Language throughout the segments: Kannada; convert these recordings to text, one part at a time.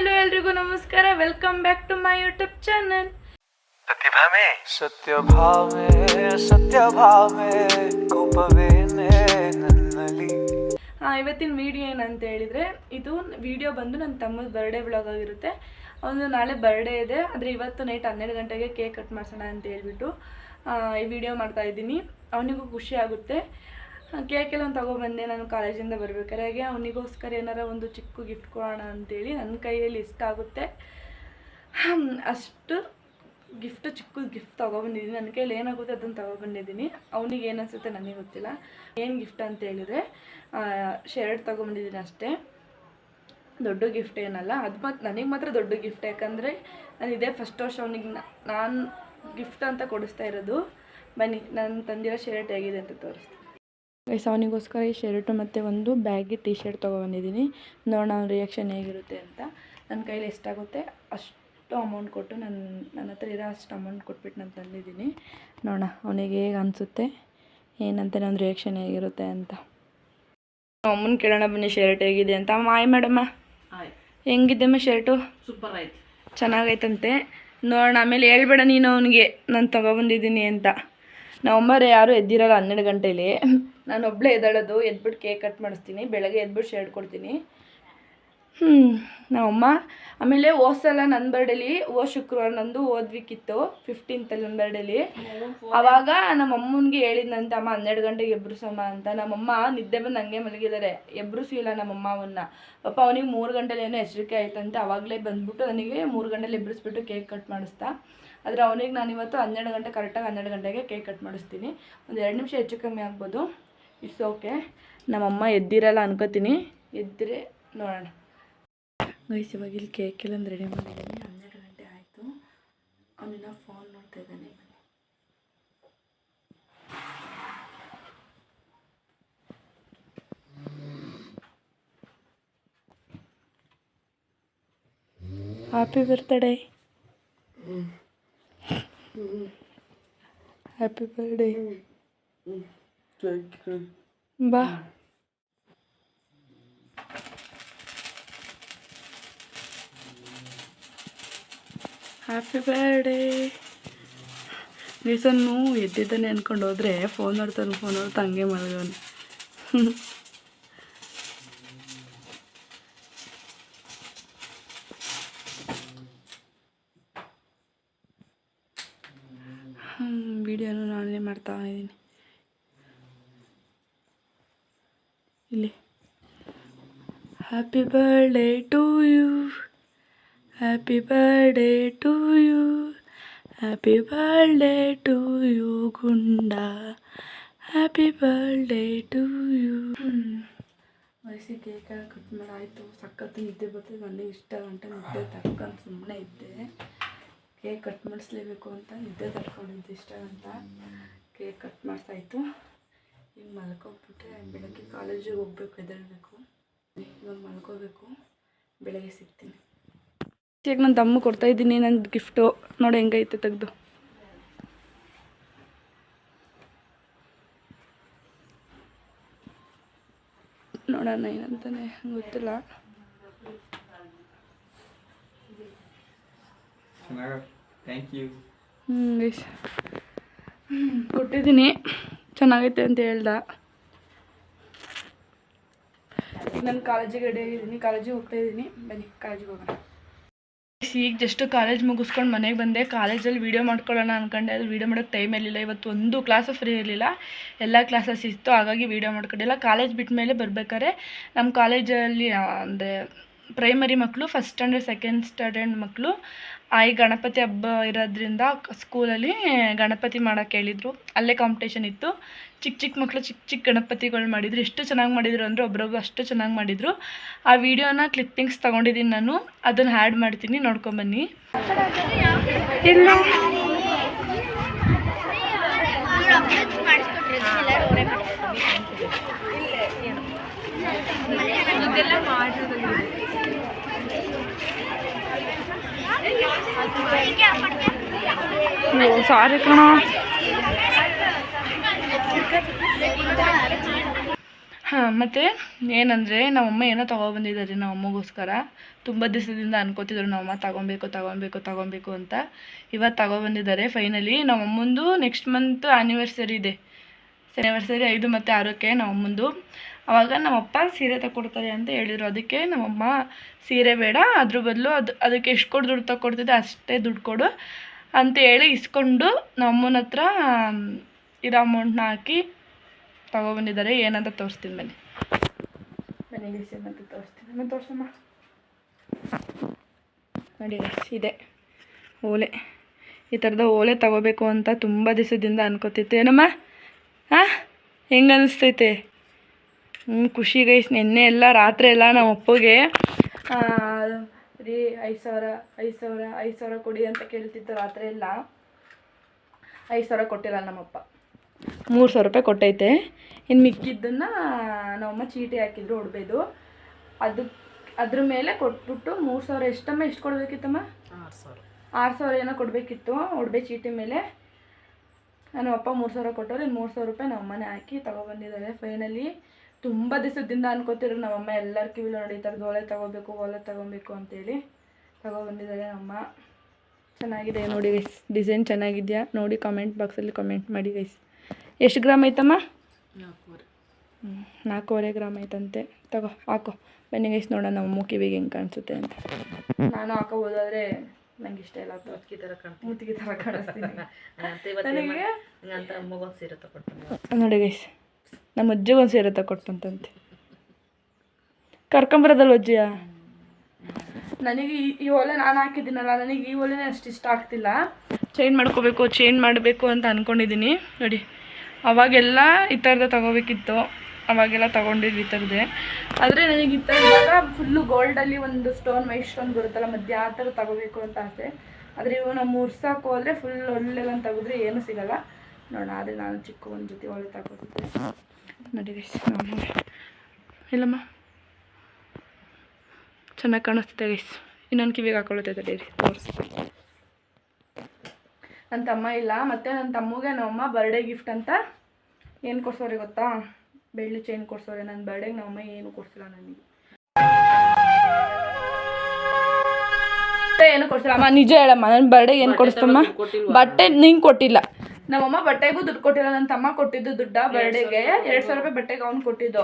ಹಲೋ ಎಲ್ರಿಗೂ ನಮಸ್ಕಾರ. Welcome back to my YouTube channel Satyabhame. Satyabhame Satyabhame ಕೋಪವೇನೆ ನನ್ನಲ್ಲಿ. ಇವತ್ತಿನ ವಿಡಿಯೋ ಏನಂತ ಹೇಳಿದ್ರೆ ಇದು ವಿಡಿಯೋ ಬಂದು ನನ್ನ ತಮ್ಮದ ಬರ್ಡೇ ಬ್ಲಾಗ್ ಆಗಿರುತ್ತೆ. ಅವನು ನಾಳೆ ಬರ್ಡೇ ಇದೆ. ಆದರೆ ಇವತ್ತು ನೈಟ್ ಹನ್ನೆರಡು ಗಂಟೆಗೆ ಕೇಕ್ ಕಟ್ ಮಾಡ್ಸೋಣ ಅಂತ ಹೇಳ್ಬಿಟ್ಟು ಈ ವಿಡಿಯೋ ಮಾಡ್ತಾ ಇದ್ದೀನಿ. ಅವನಿಗೂ ಖುಷಿ ಆಗುತ್ತೆ. ಕೇಕ್ ಎಲ್ಲ ತೊಗೊಬಂದೆ ನಾನು ಕಾಲೇಜಿಂದ ಬರ್ಬೇಕಾದ್ರೆ ಹಾಗೆ ಅವನಿಗೋಸ್ಕರ ಏನಾರ ಒಂದು ಚಿಕ್ಕ ಗಿಫ್ಟ್ ಕೊಡೋಣ ಅಂತೇಳಿ ನನ್ನ ಕೈಯಲ್ಲಿ ಇಷ್ಟ ಆಗುತ್ತೆ. ಅಷ್ಟು ಗಿಫ್ಟ್ ಚಿಕ್ಕ ಗಿಫ್ಟ್ ತೊಗೊಬಂದಿದ್ದೀನಿ ನನ್ನ ಕೈಯಲ್ಲಿ ಏನಾಗುತ್ತೆ ಅದನ್ನು ತೊಗೊಬಂದಿದ್ದೀನಿ ಅವನಿಗೆ ಏನಿಸುತ್ತೆ ನನಗೆ ಗೊತ್ತಿಲ್ಲ. ಏನು ಗಿಫ್ಟ್ ಅಂತ ಹೇಳಿದರೆ ಶರ್ಟ್ ತೊಗೊಂಬಂದಿದ್ದೀನಿ ಅಷ್ಟೇ. ದೊಡ್ಡ ಗಿಫ್ಟ್ ಏನಲ್ಲ, ಅದು ಮತ್ತು ನನಗೆ ಮಾತ್ರ ದೊಡ್ಡ ಗಿಫ್ಟ್ ಯಾಕಂದರೆ ನಾನು ಇದೇ ಫಸ್ಟ್ ವರ್ಷ ಅವನಿಗೆ ನಾನು ಗಿಫ್ಟ್ ಅಂತ ಕೊಡಿಸ್ತಾ ಇರೋದು. ಬನ್ನಿ, ನಾನು ತಂದಿರೋ ಶರ್ಟ್ ಹೇಗಿದೆ ಅಂತ ತೋರಿಸ್ತೀನಿ. ಗೈಸ್ ಅವನಿಗೋಸ್ಕರ ಈ ಶರ್ಟು ಮತ್ತು ಒಂದು ಬ್ಯಾಗಿ ಟೀ ಶರ್ಟ್ ತೊಗೊಬಂದಿದ್ದೀನಿ ನೋಡೋಣ ಅವ್ನ ರಿಯಾಕ್ಷನ್ ಹೇಗಿರುತ್ತೆ ಅಂತ. ನನ್ನ ಕೈಲಿ ಎಷ್ಟಾಗುತ್ತೆ? ಅಷ್ಟು ಅಮೌಂಟ್ ಕೊಟ್ಟು ನನ್ನ ನನ್ನ ಹತ್ರ ಇರೋ ಅಷ್ಟು ಅಮೌಂಟ್ ಕೊಟ್ಬಿಟ್ಟು ನಾನು ತಂದಿದ್ದೀನಿ. ನೋಡೋಣ ಅವನಿಗೆ ಹೇಗೆ ಅನಿಸುತ್ತೆ ಏನಂತ ನನ್ನ ರಿಯಾಕ್ಷನ್ ಹೇಗಿರುತ್ತೆ ಅಂತ. ಅಮ್ಮನ ಕೇಳೋಣ ಬನ್ನಿ ಶರ್ಟ್ ಹೇಗಿದೆ ಅಂತ. ಮಾಯ್ ಮೇಡಮ್ಮ ಹೆಂಗಿದ್ದಮ್ಮ ಶರ್ಟು ಸೂಪರ್ ಆಯ್ತು. ಚೆನ್ನಾಗೈತಂತೆ. ನೋಡೋಣ ಆಮೇಲೆ ಹೇಳ್ಬೇಡ ನೀನು ಅವನಿಗೆ. ನಾನು ತೊಗೊಬಂದಿದ್ದೀನಿ ಅಂತ. ನವಂಬರ್ ಯಾರು ಎದ್ದಿರಲ್ಲ ಹನ್ನೆರಡು ಗಂಟೇಲಿ. ನಾನು ಒಬ್ಬಳೇ ಎದ್ದಾಳೋದು, ಎದ್ಬಿಟ್ಟು ಕೇಕ್ ಕಟ್ ಮಾಡಿಸ್ತೀನಿ, ಬೆಳಗ್ಗೆ ಎದ್ಬಿಟ್ಟು ಶರ್ಟ್ ಕೊಡ್ತೀನಿ. ನಮ್ಮಮ್ಮ ಆಮೇಲೆ ಹೋದ ಸಲ ನನ್ನ ಬರ್ಡೇಲಿ ಓ ಶುಕ್ರವಾರ ನಂದು ಅಲ್ಲಿ ಫಿಫ್ಟೀನ್ತಲ್ಲಿ ನನ್ನ ಬರ್ಡೇಲಿ ಅವಾಗ ನಮ್ಮಮ್ಮನಿಗೆ ಹೇಳಿದ್ನಂತೆ, ಅಮ್ಮ, ಹನ್ನೆರಡು ಗಂಟೆಗೆ ಎಬ್ರಿಸಮ್ಮ ಅಂತ. ನಮ್ಮಮ್ಮ ನಿದ್ದೆ ಬಂದು ಹಂಗೆ ಮಲಗಿದ್ದಾರೆ ಎಬ್ರುಸಿಲ್ಲ ನಮ್ಮಮ್ಮ ಅವನ್ನ. ಪಾಪ ಅವನಿಗೆ ಮೂರು ಗಂಟೆಲಿ ಏನೋ ಎಚ್ಚರಿಕೆ ಆಯ್ತಂತೆ. ಅವಾಗಲೇ ಬಂದ್ಬಿಟ್ಟು ನನಗೆ ಮೂರು ಗಂಟೆಲಿ ಎಬ್ರಿಸ್ಬಿಟ್ಟು ಕೇಕ್ ಕಟ್ ಮಾಡಿಸ್ತಾ. ಆದರೆ ಅವನಿಗೆ ನಾನು ಇವತ್ತು ಹನ್ನೆರಡು ಗಂಟೆ ಕರೆಕ್ಟಾಗಿ ಹನ್ನೆರಡು ಗಂಟೆಗೆ ಕೇಕ್ ಕಟ್ ಮಾಡಿಸ್ತೀನಿ. ಒಂದು ಎರಡು ನಿಮಿಷ ಹೆಚ್ಚು ಕಮ್ಮಿ ಆಗ್ಬೋದು. ಇಟ್ಸ್ ಓಕೆ ನಮ್ಮಮ್ಮ ಎದ್ದಿರಲ್ಲ ಅನ್ಕೋತೀನಿ. ಎದ್ದರೆ ನೋಡೋಣ. ಗೈಸ್ ಇವಾಗ ಇಲ್ಲಿ ಕೇಕ್ ಎಲ್ಲ ರೆಡಿ ಮಾಡಿದ್ದೀನಿ ಹನ್ನೆರಡು ಗಂಟೆ ಆಯಿತು. ಅವನಿನ್ನ ಫೋನ್ ನೋಡ್ತಾ ಇದ್ದಾನೆ. ಹ್ಯಾಪಿ ಬರ್ತ್ಡೇ ಹ್ಯಾಪಿ ಬರ್ಡೇ ಬಾ ಹ್ಯಾಪಿ ಬರ್ಡೇ ನೀಸನ್ನು ಎದ್ದಿದ್ದಾನೆ ಅನ್ಕೊಂಡು ಹೋದ್ರೆ ಫೋನ್ ನೋಡ್ತಾನೆ ಫೋನ್ ನೋಡ್ತಾ ಹಂಗೆ ಮಲಗೋನು ವಿಡಿಯೋನು ನಾನೇ ಮಾಡ್ತಾ ಇದ್ದೀನಿ ಇಲ್ಲಿ happy birthday to you happy birthday to you happy birthday to you Gunda happy birthday to you ವಯಸ್ಸಿ cake cut ಮಾಡಾಯಿತು ಸಖತ್ತು ನಿದ್ದೆ ಬರ್ತದೆ. ನನಗೆ ಇಷ್ಟ ಗಂಟೆ ನಿದ್ದೆ ತಡ್ಕೊಂಡು ಸುಮ್ಮನೆ ಇದ್ದೆ. ಕೇಕ್ ಕಟ್ ಮಾಡಿಸ್ಲೇಬೇಕು ಅಂತ ನಿದ್ದೆ ತಡ್ಕೊಂಡಿದ್ದೆ ಇಷ್ಟ ಅಂತ. ಕೇಕ್ ಕಟ್ ಮಾಡ್ತಾಯಿತ್ತು ಈಗ ಮಲ್ಕೊಬಿಟ್ರೆ ಬೆಳಗ್ಗೆ ಕಾಲೇಜಿಗೆ ಹೋಗ್ಬೇಕು ಎದ್ದೇಳಬೇಕು ಇವಾಗ ಮಲ್ಕೋಬೇಕು. ಬೆಳಗ್ಗೆ ಸಿಗ್ತೀನಿ. ಈಗ ನನ್ನ ತಮ್ಮ ಕೊಡ್ತಾ ಇದ್ದೀನಿ ನನ್ನ ಗಿಫ್ಟು ನೋಡಿ ಹೆಂಗೈತೆ ತೆಗ್ದು. ನೋಡೋಣ ಏನಂತಾನೆ ಗೊತ್ತಿಲ್ಲ. ಹ್ಞೂ ಕೊಟ್ಟಿದ್ದೀನಿ. ಚೆನ್ನಾಗೈತೆ ಅಂತ ಹೇಳ್ದ. ನಾನು ಕಾಲೇಜಿಗೆ ರೆಡಿ ಆಗಿದ್ದೀನಿ. ಕಾಲೇಜಿಗೆ ಹೋಗ್ತಾ ಇದ್ದೀನಿ. ಬನ್ನಿ ಕಾಲೇಜಿಗೆ ಹೋಗೋಣ. ಈಗ ಜಸ್ಟ್ ಕಾಲೇಜ್ ಮುಗಿಸ್ಕೊಂಡು ಮನೆಗೆ ಬಂದೆ. ಕಾಲೇಜಲ್ಲಿ ವೀಡಿಯೋ ಮಾಡ್ಕೊಳ್ಳೋಣ ಅಂದ್ಕೊಂಡೆ ಅದು ವೀಡಿಯೋ ಮಾಡೋಕ್ಕೆ ಟೈಮ್ ಇರಲಿಲ್ಲ. ಇವತ್ತು ಒಂದು ಕ್ಲಾಸು ಫ್ರೀ ಇರಲಿಲ್ಲ. ಎಲ್ಲ ಕ್ಲಾಸಸ್ ಇತ್ತು. ಹಾಗಾಗಿ ವೀಡಿಯೋ ಮಾಡ್ಕೊಂಡಿಲ್ಲ. ಕಾಲೇಜ್ ಬಿಟ್ಟ ಮೇಲೆ ಬರ್ಬೇಕಾದ್ರೆ ನಮ್ಮ ಕಾಲೇಜಲ್ಲಿ ಅಂದರೆ ಪ್ರೈಮರಿ ಮಕ್ಕಳು ಫಸ್ಟ್ ಸ್ಟ್ಯಾಂಡರ್ಡ್ ಸೆಕೆಂಡ್ ಸ್ಟ್ಯಾಂಡರ್ಡ್ ಮಕ್ಕಳು ಆಯ್ ಗಣಪತಿ ಹಬ್ಬ ಇರೋದ್ರಿಂದ ಸ್ಕೂಲಲ್ಲಿ ಗಣಪತಿ ಮಾಡೋಕ್ಕೆ ಹೇಳಿದರು. ಅಲ್ಲೇ ಕಾಂಪಿಟೇಷನ್ ಇತ್ತು. ಚಿಕ್ಕ ಚಿಕ್ಕ ಮಕ್ಕಳು ಚಿಕ್ಕ ಚಿಕ್ಕ ಗಣಪತಿಗಳು ಮಾಡಿದ್ರು. ಎಷ್ಟು ಚೆನ್ನಾಗಿ ಮಾಡಿದರು ಅಂದರೆ ಒಬ್ರೊಬ್ರು ಅಷ್ಟು ಚೆನ್ನಾಗಿ ಮಾಡಿದರು. ಆ ವಿಡಿಯೋನ ಕ್ಲಿಪ್ಪಿಂಗ್ಸ್ ತೊಗೊಂಡಿದ್ದೀನಿ ನಾನು. ಅದನ್ನು ಆ್ಯಡ್ ಮಾಡ್ತೀನಿ ನೋಡ್ಕೊಂಬನ್ನಿ ಸಾರಿ ಕಣ. ಹಾಂ, ಮತ್ತು ಏನಂದರೆ ನಮ್ಮಮ್ಮ ಏನೋ ತೊಗೊಬಂದಿದ್ದಾರೆ ನಮ್ಮ ಅಮ್ಮಗೋಸ್ಕರ ತುಂಬ ದಿವಸದಿಂದ ಅನ್ಕೋತಿದ್ರು, ನಮ್ಮಮ್ಮ ತಗೊಬೇಕು ತಗೊಬೇಕು ತಗೊಬೇಕು ಅಂತ. ಇವತ್ತು ತಗೊಬಂದಿದ್ದಾರೆ ಫೈನಲಿ ನಮ್ಮಮ್ಮಂದು ನೆಕ್ಸ್ಟ್ ಮಂತ್ ಆ್ಯನಿವರ್ಸರಿ ಇದೆ. ಆ್ಯನಿವರ್ಸರಿ ಐದು ಮತ್ತು ಆರಕ್ಕೆ ನಮ್ಮ ಅವಾಗ ನಮ್ಮಪ್ಪ ಸೀರೆ ತಗೊಡ್ತಾರೆ ಅಂತ ಹೇಳಿದರು. ಅದಕ್ಕೆ ನಮ್ಮಮ್ಮ ಸೀರೆ ಬೇಡ, ಅದ್ರ ಬದಲು ಅದು, ಅದಕ್ಕೆ ಎಷ್ಟು ಕೊಡು, ದುಡ್ಡು ತಗೊಡ್ತಿದ್ದೆ ಅಷ್ಟೇ ದುಡ್ಡು ಕೊಡು ಅಂತ ಹೇಳಿ ಇಸ್ಕೊಂಡು ನಮ್ಮನ ಹತ್ರ, ಇರೋ ಅಮೌಂಟ್ನ ಹಾಕಿ ತಗೊಬಂದಿದ್ದಾರೆ ಏನಂತ ತೋರಿಸ್ತೀನಿ ಬನ್ನಿ. ಮನೆಗೆ ಏನಂತ ತೋರಿಸ್ತೀನಿ. ಮತ್ತೆ ತೋರಿಸಮ್ಮ. ನೋಡಿ ಇದೆ ಓಲೆ. ಈ ಥರದ ಓಲೆ ತಗೋಬೇಕು ಅಂತ ತುಂಬ ದಿವಸದಿಂದ ಅನ್ಕೋತಿತ್ತು. ಏನಮ್ಮ? ಹಾಂ ಹೆಂಗೆ ಅನಿಸ್ತೈತೆ? ಖುಷಿ ಗೈಸ್ ನಿನ್ನೆ ಎಲ್ಲ ರಾತ್ರಿ ಎಲ್ಲ ನಮ್ಮ ಅಪ್ಪಗೆ ರೀ ಐದು ಸಾವಿರ ಐದು ಸಾವಿರ ಐದು ಸಾವಿರ ಕೊಡಿ ಅಂತ ಕೇಳ್ತಿತ್ತು ರಾತ್ರಿ ಎಲ್ಲ. ಐದು ಸಾವಿರ ಕೊಟ್ಟಿಲ್ಲ ನಮ್ಮಪ್ಪ ಮೂರು ಸಾವಿರ ರೂಪಾಯಿ ಕೊಟ್ಟೈತೆ. ಇನ್ನು ಮಿಕ್ಕಿದ್ದನ್ನು ನಮ್ಮಮ್ಮ ಚೀಟಿ ಹಾಕಿದ್ರು ಹೊಡ್ಬೇದು ಅದು ಅದ್ರ ಮೇಲೆ ಕೊಟ್ಬಿಟ್ಟು ಮೂರು ಸಾವಿರ ಎಷ್ಟಮ್ಮ ಎಷ್ಟು ಕೊಡಬೇಕಿತ್ತಮ್ಮ? ಆರು ಸಾವಿರ. ಏನೋ ಕೊಡಬೇಕಿತ್ತು ಒಡವೆ ಚೀಟಿ ಮೇಲೆ. ನಾನು ಅಪ್ಪ ಮೂರು ಸಾವಿರ ಕೊಟ್ಟವ್ರು ಇನ್ನು ಮೂರು ಸಾವಿರ ರೂಪಾಯಿ ನಮ್ಮ ಅಮ್ಮನೇ ಹಾಕಿ ತಗೊಬಂದಿದ್ದಾರೆ ಫೈನಲಿ ತುಂಬ ದಿವಸದಿಂದ ಅನ್ಕೋತಿದ್ರು ನಮ್ಮಮ್ಮ ಎಲ್ಲರ ಕಿವಿಲು ನೋಡಿ ಈ ಥರದ್ದು ಓಲೆ ತಗೋಬೇಕು ಓಲೆ ತಗೊಬೇಕು ಅಂತೇಳಿ ತಗೊಬಂದಿದ್ದಾರೆ ನಮ್ಮಮ್ಮ ಚೆನ್ನಾಗಿದೆ ನೋಡಿ ಗೈಸ್ ಡಿಸೈನ್ ಚೆನ್ನಾಗಿದೆಯಾ? ನೋಡಿ ಕಾಮೆಂಟ್ ಬಾಕ್ಸಲ್ಲಿ ಕಾಮೆಂಟ್ ಮಾಡಿ ಗೈಸ್ ಎಷ್ಟು ಗ್ರಾಮ್ ಐತಮ್ಮ? ಹ್ಞೂ ನಾಲ್ಕೂವರೆ ಗ್ರಾಮ್ ಐತಂತೆ. ತಗೋ ಹಾಕೋ. ಬನ್ನಿ ಗೈಸ್ ನೋಡೋಣ ನಮ್ಮ ಕಿವಿಗೆ ಹೆಂಗೆ ಕಾಣಿಸುತ್ತೆ ಅಂತ. ನಾನು ಹಾಕೋಬೋದಾದ್ರೆ ನಂಗೆ ಇಷ್ಟ ಇಲ್ಲ ಮುತ್ತಿಗೆ ಥರ ಕಾಣಿಸ್ತೀನಿ. ನನಗೆ? ನೋಡಿ ಗೈಸ್ ನಮ್ಮ ಅಜ್ಜಿಗೆ ಒಂದು ಸೀರೆ ತಗೊಟ್ಟಂತಂತೆ ಕರ್ಕೊಂಬರೋದಲ್ಲ ಅಜ್ಜಿಯ? ನನಗೆ ಈ ಓಲೆ ನಾನು ಹಾಕಿದ್ದೀನಲ್ಲ, ನನಗೆ ಈ ಒಲೆನೇ ಅಷ್ಟು ಇಷ್ಟ ಆಗ್ತಿಲ್ಲ. ಚೇಂಜ್ ಮಾಡ್ಕೋಬೇಕು ಚೇಂಜ್ ಮಾಡಬೇಕು ಅಂತ ಅಂದ್ಕೊಂಡಿದ್ದೀನಿ ನೋಡಿ, ಅವಾಗೆಲ್ಲ ಈ ಥರದ ತಗೋಬೇಕಿತ್ತು. ಅವಾಗೆಲ್ಲ ತಗೊಂಡಿದ್ದು ಈ ಥರದ್ದೇ ಆದರೆ ನನಗೆ ಈ ಥರ ಫುಲ್ಲು ಗೋಲ್ಡಲ್ಲಿ ಒಂದು ಸ್ಟೋನ್ ವೈಟ್ ಸ್ಟೋನ್ ಬರುತ್ತಲ್ಲ, ಮಧ್ಯೆ ಆ ಥರ ತಗೋಬೇಕು ಅಂತ ಆಸೆ. ಆದರೆ ಇವು ನಮ್ಮ ಮುರ್ಸಾಕೋದ್ರೆ ಫುಲ್ ಒಳ್ಳೆಲ್ಲ ತೆಗೆದ್ರೆ ಏನೂ ಸಿಗಲ್ಲ. ನೋಡೋಣ ಆದರೆ ನಾನು ಚಿಕ್ಕ ಒಂದು ಜೊತೆ ಒಳ್ಳೆ ತಗೋತಿದ್ದೆ ನೋಡಿ ಗೈಸ್ ನಾನು ಇಲ್ಲಮ್ಮ. ಚೆನ್ನಾಗಿ ಕಾಣಿಸ್ತಿದೆ ಗೈಸ್ ಇನ್ನೊಂದು ಕಿವಿಗೆ ಹಾಕೊಳ್ಳುತ್ತೆ ಡೈರಿ ತೋರಿಸಿ. ನನ್ನ ತಮ್ಮ ಇಲ್ಲ ಮತ್ತು ನನ್ನ ತಮ್ಮಗೆ ನಮ್ಮಮ್ಮ ಬರ್ಡೇ ಗಿಫ್ಟ್ ಅಂತ ಏನು ಕೊಡ್ಸೋರೆ ಗೊತ್ತಾ? ಬೆಳ್ಳಿ ಚೈನ್ ಕೊಡ್ಸೋರಿ ನನ್ನ ಬರ್ಡೇಗೆ ನಮ್ಮಮ್ಮ ಏನು ಕೊಡ್ಸಿಲ್ಲ ನನಗೆ. ಏನು ಕೊಡ್ಸಿಲ್ಲ ಅಮ್ಮ ನಿಜ ಹೇಳಮ್ಮ ನನ್ನ ಬರ್ಡೇಗೆ ಏನು ಕೊಡಿಸ್ತಮ್ಮ ಬಟ್ಟೆ ನಿಂಗೆ ಕೊಟ್ಟಿಲ್ಲ. ನಮ್ಮಮ್ಮ ಬಟ್ಟೆಗೂ ದುಡ್ಡು ಕೊಟ್ಟಿಲ್ಲ ನನ್ನ ತಮ್ಮ ಕೊಟ್ಟಿದ್ದು ದುಡ್ಡ ಬರ್ಡೇಗೆ ಎರಡು ಸಾವಿರ ರೂಪಾಯಿ ಬಟ್ಟೆಗೆ ಅವ್ನು ಕೊಟ್ಟಿದ್ದು.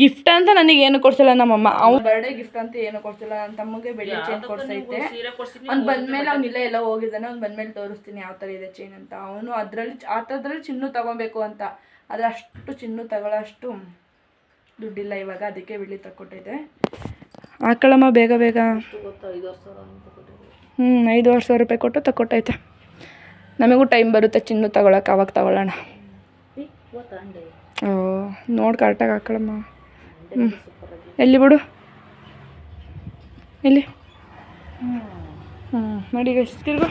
ಗಿಫ್ಟ್ ಅಂತ ನನಗೆ ಏನು ಕೊಡ್ಸಿಲ್ಲ ನಮ್ಮಮ್ಮ. ಅವ್ನು ಬರ್ಡೇ ಗಿಫ್ಟ್ ಅಂತ ಏನು ಕೊಡ್ಸಿಲ್ಲ ನನ್ನ ತಮ್ಮಗೆ ಬೆಳ್ಳಿ ಚೈನ್ ಕೊಡ್ಸೈತೆ. ಅವ್ನು ಬಂದ್ಮೇಲೆ ಅವ್ನು ಇಲ್ಲೇ ಎಲ್ಲ ಹೋಗಿದ್ದಾನೆ ಅವ್ನು ಬಂದ್ಮೇಲೆ ತೋರಿಸ್ತೀನಿ ಯಾವ ಥರ ಇದೆ ಚೈನ್ ಅಂತ. ಅವನು ಅದರಲ್ಲಿ ಆ ಥರದ್ರಲ್ಲಿ ಚಿನ್ನು ತಗೊಬೇಕು ಅಂತ. ಆದರೆ ಅಷ್ಟು ಚಿನ್ನು ತಗೊಳ್ಳೋ ಅಷ್ಟು ದುಡ್ಡಿಲ್ಲ ಇವಾಗ ಅದಕ್ಕೆ ಬೆಳ್ಳಿ ತಕ್ಕೊಟ್ಟೈತೆ ಆಕಳಮ್ಮ ಬೇಗ ಬೇಗ. ಹ್ಞೂ ಐದು ಸಾವಿರ ರೂಪಾಯಿ ಕೊಟ್ಟು ತಗೊಟ್ಟೈತೆ ನಮಗೂ ಟೈಮ್ ಬರುತ್ತೆ ಚಿನ್ನು ತಗೊಳಕ್ಕೆ ಅವಾಗ ತಗೊಳ್ಳೋಣ. ಓ ನೋಡಿ ಕರೆಕ್ಟಾಗಿ ಹಾಕೊಳ್ಳಮ್ಮ ಹ್ಞೂ ಎಲ್ಲಿ ಬಿಡು? ಎಲ್ಲಿ? ಹ್ಞೂ ನೋಡಿ ಎಷ್ಟು ತಿರ್ಗು.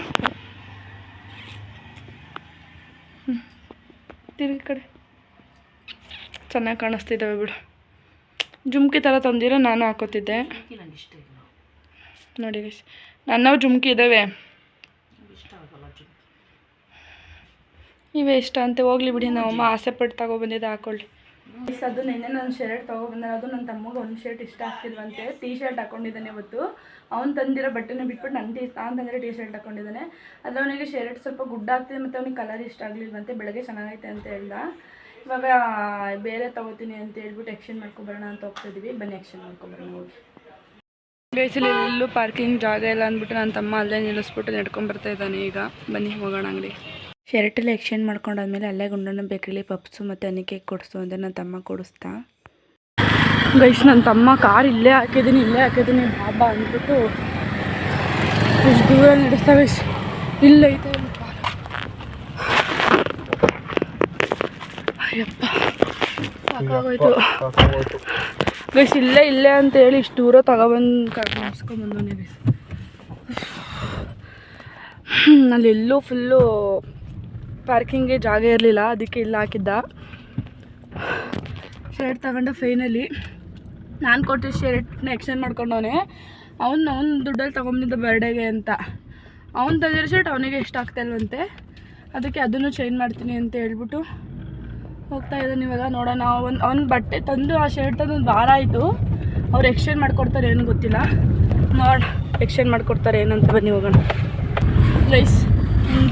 ಹ್ಞೂ ತಿರ್ಗಿ ಕಡೆ. ಚೆನ್ನಾಗಿ ಕಾಣಿಸ್ತಿದ್ದಾವೆ ಬಿಡು. ಜುಮ್ಕಿ ಥರ ತಂದಿರೋ ನಾನು ಹಾಕೋತಿದ್ದೆ. ನೋಡಿ ಗೈಸ್ ನನ್ನವು ಜುಮ್ಕಿ ಇದ್ದಾವೆ ಇವೇ ಇಷ್ಟ ಅಂತ ಹೋಗ್ಲಿ ಬಿಡಿ ನಮ್ಮಮ್ಮ ಆಸೆ ಪಟ್ಟು ತಗೊಬಂದಿದ್ದು ಹಾಕೊಳ್ಳಿ ಅದು ನಿನ್ನೆ ನಾನು ಶರ್ಟ್ ತೊಗೊಬಂದೆ ಅದು ನನ್ನ ತಮ್ಮಗೆ ಒಂದು ಶರ್ಟ್ ಇಷ್ಟ ಆಗ್ತಿಲ್ವಂತೆ. ಟೀ ಶರ್ಟ್ ಹಾಕೊಂಡಿದ್ದಾನೆ ಇವತ್ತು. ಅವ್ನು ತಂದಿರೋ ಬಟ್ಟೆನ ಬಿಟ್ಬಿಟ್ಟು ನನ್ನ ಟೀ ನಾನು ತಂದಿರೋ ಟೀ ಶರ್ಟ್ ಹಾಕೊಂಡಿದ್ದಾನೆ. ಅದು ಅವನಿಗೆ ಶರ್ಟ್ ಸ್ವಲ್ಪ ಗುಡ್ ಆಗ್ತಿದೆ ಮತ್ತು ಅವನಿಗೆ ಕಲರ್ ಇಷ್ಟ ಆಗಲಿಲ್ವಂತೆ. ಬೆಳಗ್ಗೆ ಚೆನ್ನಾಗೈತೆ ಅಂತ ಹೇಳ್ದ. ಇವಾಗ ಬೇರೆ ತಗೋತೀನಿ ಅಂತ ಹೇಳ್ಬಿಟ್ಟು ಎಕ್ಸ್ಚೇಂಜ್ ಮಾಡ್ಕೊಬರೋಣ ಅಂತ ಹೋಗ್ತಿದ್ದೀವಿ ಬನ್ನಿ ಎಕ್ಸ್ಚೇಂಜ್ ಮಾಡ್ಕೊಬರೋಣ ಹೋಗಿ ಬೇಸಲ್ಲಿ ಎಲ್ಲೂ ಪಾರ್ಕಿಂಗ್ ಜಾಗ ಇಲ್ಲ ಅಂದ್ಬಿಟ್ಟು ನನ್ನ ತಮ್ಮ ಅಲ್ಲೇ ನಿಲ್ಲಿಸ್ಬಿಟ್ಟು ನಡ್ಕೊಂಡು ಬರ್ತಾ ಇದ್ದಾನೆ ಈಗ. ಬನ್ನಿ ಹೋಗೋಣ ಅಂಗಡಿ. ಶರ್ಟಲ್ಲಿ ಎಕ್ಸ್ಚೇಂಜ್ ಮಾಡ್ಕೊಂಡಾದ್ಮೇಲೆ ಅಲ್ಲೇ ಗುಂಡಣ್ಣ ಬೇಕರಿಲಿ ಪಪ್ಸು ಮತ್ತು ಹನಿ ಕೊಡಿಸು ಅಂದರೆ ನನ್ನ ತಮ್ಮ ಕೊಡಿಸ್ತಾ. ಗೈಸ್ ನನ್ನ ತಮ್ಮ ಕಾರ್ ಇಲ್ಲೇ ಹಾಕಿದ್ದೀನಿ ಇಲ್ಲೇ ಹಾಕಿದ್ದೀನಿ ಬಾಬಾ ಅಂದ್ಬಿಟ್ಟು ಇಷ್ಟು ದೂರ ನಡೆಸ್ತಾ ಗೈಸ್. ಇಲ್ಲೈತೆ ಅಲ್ಲಿ ಅಯ್ಯಪ್ಪ, ಸಾಕಾಗೋಯ್ತು. ಗೈಸ್, ಇಲ್ಲೇ ಇಲ್ಲೇ ಅಂತ ಹೇಳಿ ಇಷ್ಟು ದೂರ ತಗೊಬಂದು ಕರ್ಸ್ಕೊಂಬಂದು ಗೈಸ್. ಅಲ್ಲೆಲ್ಲೂ ಫುಲ್ಲು ಪಾರ್ಕಿಂಗ್ಗೆ ಜಾಗ ಇರಲಿಲ್ಲ, ಅದಕ್ಕೆ ಇಲ್ಲಿ ಹಾಕಿದ್ದ. ಶರ್ಟ್ ತಗೊಂಡ ಫೈನಲಿ. ನಾನು ಕೊಟ್ಟಿದ್ದ ಶರ್ಟ್ನ ಎಕ್ಸ್ಚೇಂಜ್ ಮಾಡ್ಕೊಂಡವನೆ. ಅವ್ನು, ಅವ್ನ ದುಡ್ಡಲ್ಲಿ ತೊಗೊಂಬಂದಿದ್ದ ಬರ್ಡೇಗೆ ಅಂತ. ಅವ್ನು ತಂದಿರೋ ಶರ್ಟ್ ಅವನಿಗೆ ಇಷ್ಟ ಆಗ್ತಾಯಿಲ್ವಂತೆ ಅದಕ್ಕೆ ಅದನ್ನು ಚೇಂಜ್ ಮಾಡ್ತೀನಿ ಅಂತ ಹೇಳ್ಬಿಟ್ಟು ಹೋಗ್ತಾ ಇದ್ದಾನೆ ಇವಾಗ. ನೋಡೋಣ, ಅವ್ನು, ಅವ್ನ ಬಟ್ಟೆ ತಂದು ಆ ಶರ್ಟ್ ತಂದು ಒಂದು ವಾರ ಆಯಿತು. ಅವ್ರು ಎಕ್ಸ್ಚೇಂಜ್ ಮಾಡ್ಕೊಡ್ತಾರೆ ಏನು ಗೊತ್ತಿಲ್ಲ. ನೋಡ ಎಕ್ಸ್ಚೇಂಜ್ ಮಾಡ್ಕೊಡ್ತಾರೆ ಏನಂತ ಬನ್ನಿ ಹೋಗೋಣ. ರೈಸ್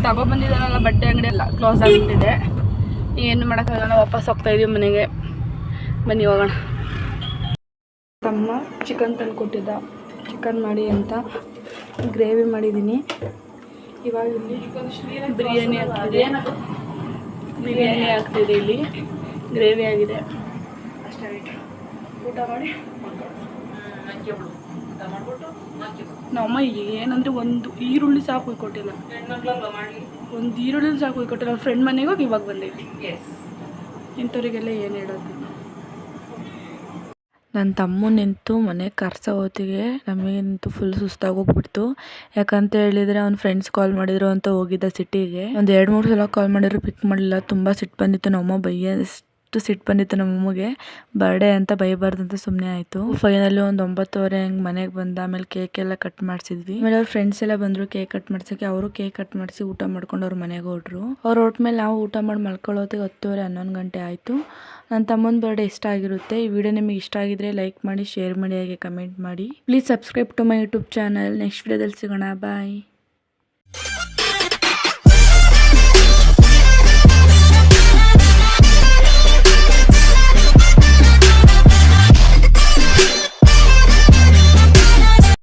ತಗೊಬಂದಿದ್ದಾನಲ್ಲ ಬಟ್ಟೆ ಅಂಗಡಿ ಎಲ್ಲ ಕ್ಲೋಸ್ ಆಗಿಬಿಟ್ಟಿದೆ. ಏನು ಮಾಡೋಕ್ಕಾಗಲ್ಲ ವಾಪಸ್ ಹೋಗ್ತಾ ಇದೀವಿ ಮನೆಗೆ. ಬನ್ನಿ ಹೋಗೋಣ. ತಮ್ಮ ಚಿಕನ್ ತಂದು ಕೊಟ್ಟಿದ್ದ. ಚಿಕನ್ ಮಾಡಿ ಅಂತ ಗ್ರೇವಿ ಮಾಡಿದ್ದೀನಿ. ಇವಾಗ ಇಲ್ಲಿ ಬಿರಿಯಾನಿ ಆಗ್ತಿದೆ. ಬಿರಿಯಾನಿ ಆಗ್ತಿದೆ ಇಲ್ಲಿ. ಗ್ರೇವಿ ಆಗಿದೆ. ಅಷ್ಟೇ ಊಟ ಮಾಡಿ. ನಮ್ಮ ಏನಂದ್ರೆ ಒಂದು ಈರುಳ್ಳಿ ಸಾಕು ಕೊಟ್ಟಿಲ್ಲ. ಒಂದು ಈರುಳ್ಳಿ ಸಾಕು ಕೊಟ್ಟಿಲ್ಲ. ಫ್ರೆಂಡ್ ಮನೆಗೆ ಹೋಗಿ ಇವಾಗ ಬಂದೈತಿ. ಇಂಥವ್ರಿಗೆಲ್ಲ ಏನು ಹೇಳೋದು? ನನ್ನ ತಮ್ಮ ನಿಂತು ಮನೆ ಕರ್ಸೋ ಹೊತ್ತಿಗೆ ನಮಗಂತೂ ಫುಲ್ ಸುಸ್ತಾಗೋಗ್ಬಿಡ್ತು. ಯಾಕಂತ ಹೇಳಿದರೆ ಅವ್ನ ಫ್ರೆಂಡ್ಸ್ ಕಾಲ್ ಮಾಡಿದ್ರು ಅಂತ ಹೋಗಿದ್ದ ಸಿಟಿಗೆ ಒಂದು ಎರಡು ಮೂರು ಸಲ ಕಾಲ್ ಮಾಡಿದ್ರು ಪಿಕ್ ಮಾಡಲಿಲ್ಲ. ತುಂಬ ಸಿಟ್ಟು ಬಂದಿತ್ತು. ನಮ್ಮ ನಮ್ಮಮ್ಮ ಬೈಯಷ್ಟು ಸಿಟ್ಟು ಬಂದಿತ್ತು ನಮ್ಮಮ್ಮಗೆ ಬರ್ಡೇ ಅಂತ ಬೈಬಾರ್ದಂತ ಸುಮ್ಮನೆ ಆಯಿತು. ಫೈನಲಿ ಒಂದು ಒಂಬತ್ತುವರೆ ಹಂಗೆ ಮನೆಗೆ ಬಂದ, ಆಮೇಲೆ ಕೇಕ್ ಎಲ್ಲ ಕಟ್ ಮಾಡಿಸಿದ್ವಿ. ಆಮೇಲೆ ಅವ್ರ ಫ್ರೆಂಡ್ಸ್ ಎಲ್ಲ ಬಂದರು ಕೇಕ್ ಕಟ್ ಮಾಡ್ಸೋಕ್ಕೆ. ಅವರು ಕೇಕ್ ಕಟ್ ಮಾಡಿಸಿ ಊಟ ಮಾಡ್ಕೊಂಡು ಅವ್ರ ಮನೆಗೆ ಹೊರಟ್ರು ಅವ್ರು ಹೊರಟ್ಮೇಲೆ ನಾವು ಊಟ ಮಾಡಿ ಮಲ್ಕೊಳ್ಳೋತ್ತಿಗೆ ಹತ್ತುವರೆ ಹನ್ನೊಂದು ಗಂಟೆ ಆಯಿತು. ನನ್ನ ತಮ್ಮನ ಬರ್ಡೇ ಇಷ್ಟ ಆಗಿರುತ್ತೆ. ಈ ವಿಡಿಯೋ ನಿಮಗೆ ಇಷ್ಟ ಆಗಿದ್ರೆ ಲೈಕ್ ಮಾಡಿ ಶೇರ್ ಮಾಡಿ, ಹಾಗೆ ಕಮೆಂಟ್ ಮಾಡಿ. Please subscribe to my YouTube channel next ವಿಡಿಯೋದಲ್ಲಿ ಸಿಗೋಣ. ಬಾಯ್